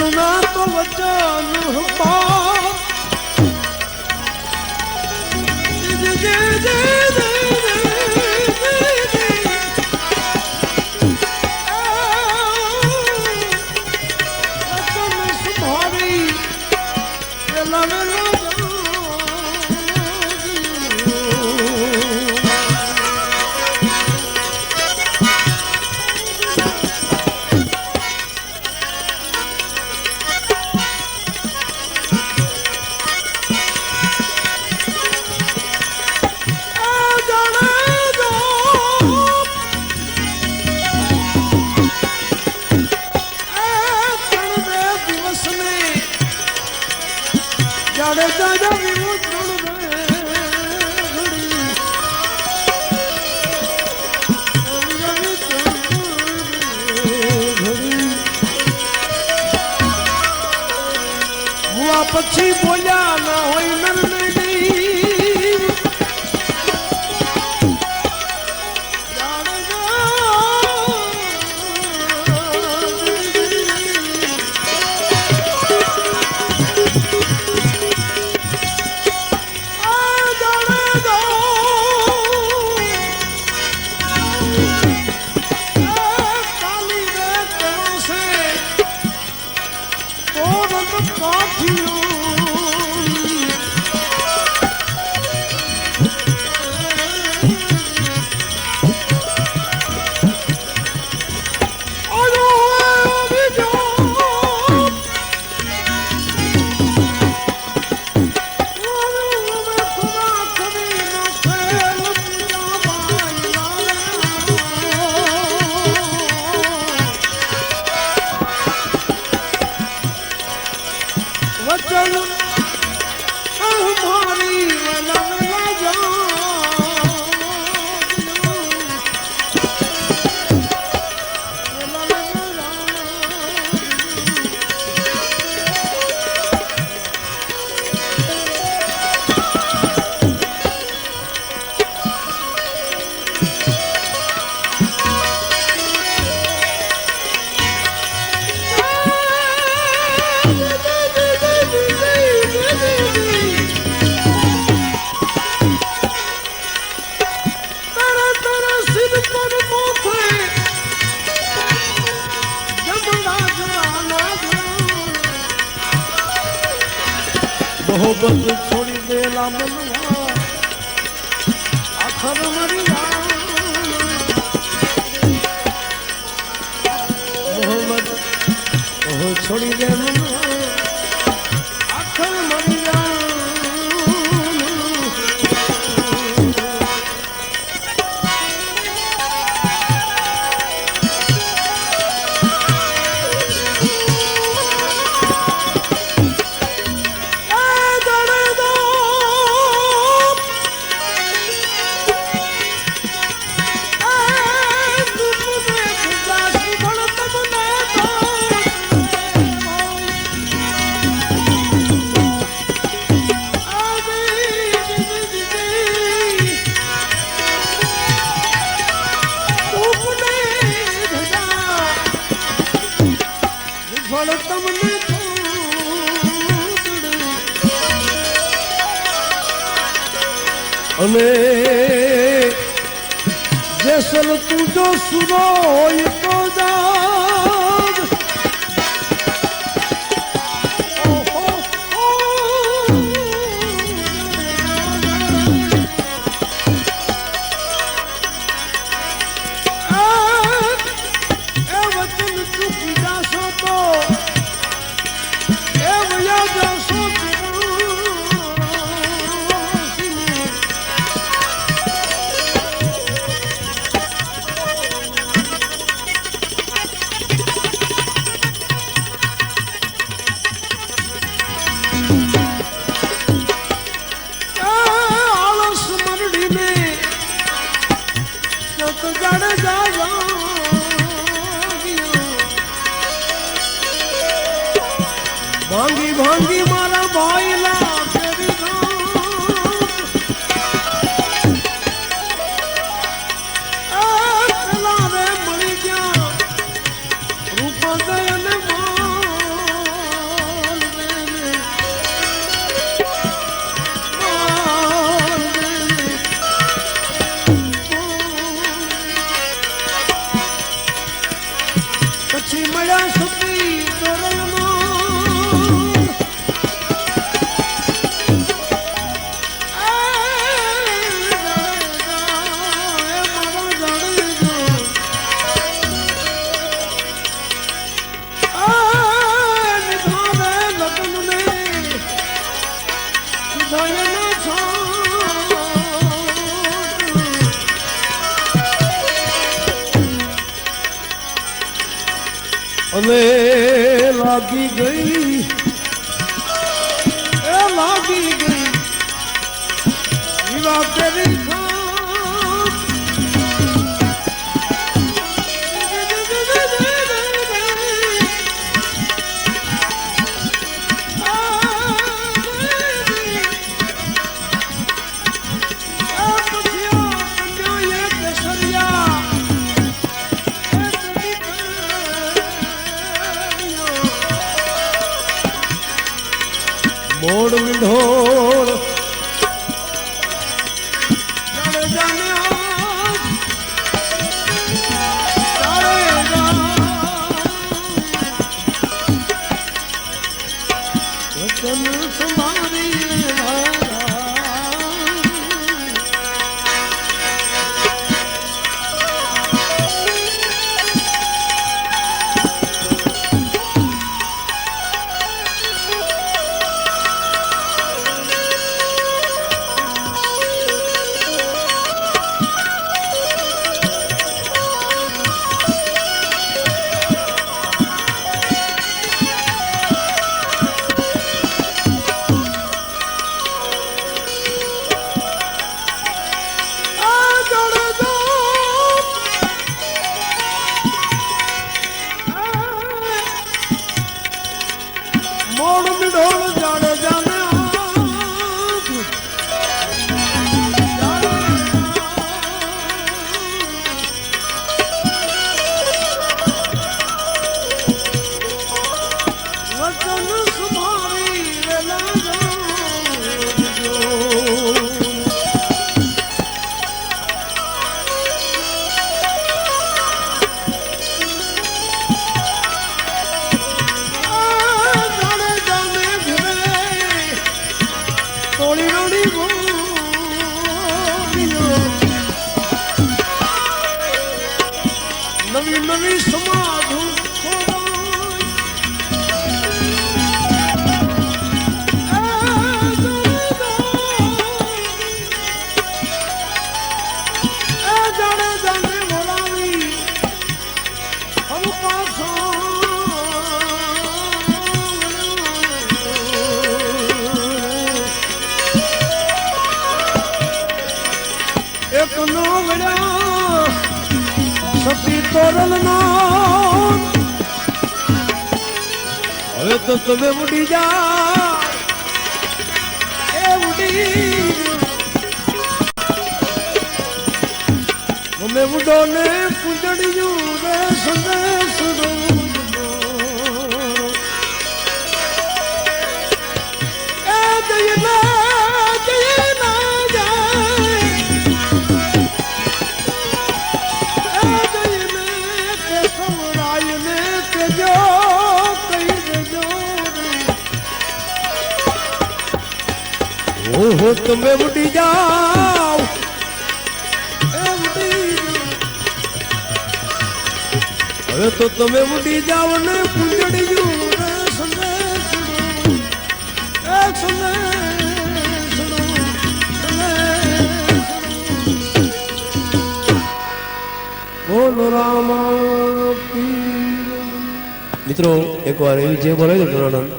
સુના તો વચન પા જાડે જાડે વિમુદ્રણ પછી બોલ কঠিন જગત છોડી દેલા મનવા આખર મરી મોહમ્મદ છોડી દે મનવા. અને જેસલ તું જો સુનો તો દા soil હવે લાગી ગઈ એ લાગી ગઈ. વિવાહ કરી મોડ વિઢોળ Miss સતી તોરલ નો હવે તો તમે ઉડી જા એ ઉડી અમે ઉડો ને પૂજડ્યું રે. ઓહો તમે ઉડી જાઓ હવે તો તમે ઉડી જાઓ ને પૂંજડિયું રે. બોલો રામા પીર મિત્રો, એકવાર એવી જે બોલાવી દો ટોરાનંદ